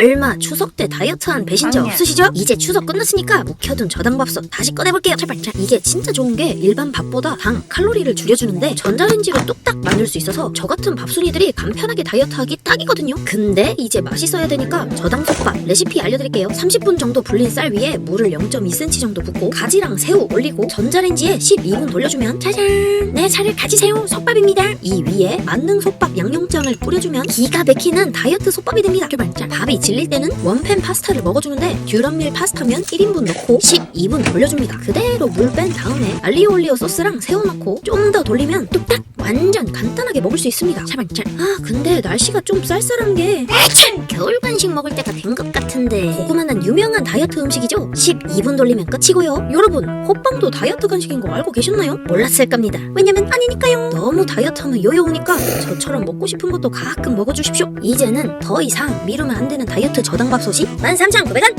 설마 추석 때 다이어트한 배신자 아니야. 없으시죠? 이제 추석 끝났으니까 묵혀둔 저당밥솥 다시 꺼내볼게요. 제발 자, 이게 진짜 좋은 게 일반 밥보다 당 칼로리를 줄여주는데 전자레인지로 뚝딱 만들 수 있어서 저 같은 밥순이들이 간편하게 다이어트하기 딱이거든요. 근데 이제 맛있어야 되니까 저당 솥밥 레시피 알려드릴게요. 30분 정도 불린 쌀 위에 물을 0.2cm 정도 붓고 가지랑 새우 올리고 전자레인지에 12분 돌려주면 짜잔 내 차를 가지새우 솥밥입니다. 이 위에 만능 솥밥 양념장을 뿌려주면 기가 막히는 다이어트 솥밥이 됩니다. 출발. 자, 밥이 질릴 때는 원팬 파스타를 먹어주는데 듀럼밀 파스타면 1인분 넣고 12분 돌려줍니다. 그대로 물 뺀 다음에 알리오 올리오 소스랑 새우 넣고 좀 더 돌리면 뚝딱 완전 간단하게 먹을 수 있습니다. 잘. 아 근데 날씨가 좀 쌀쌀한 게 아참 겨울 간식 먹을 때가 된 것 같은데 고구마는 유명한 다이어트 음식이죠. 12분 돌리면 끝이고요. 여러분 호빵도 다이어트 간식인 거 알고 계셨나요? 몰랐을 겁니다. 왜냐면 아니니까요. 너무 다이어트하면 요요 오니까 저처럼 먹고 싶은 것도 가끔 먹어주십시오. 이제는 더 이상 미루면 안 되는 다이어트 저당밥솥이 13,900원.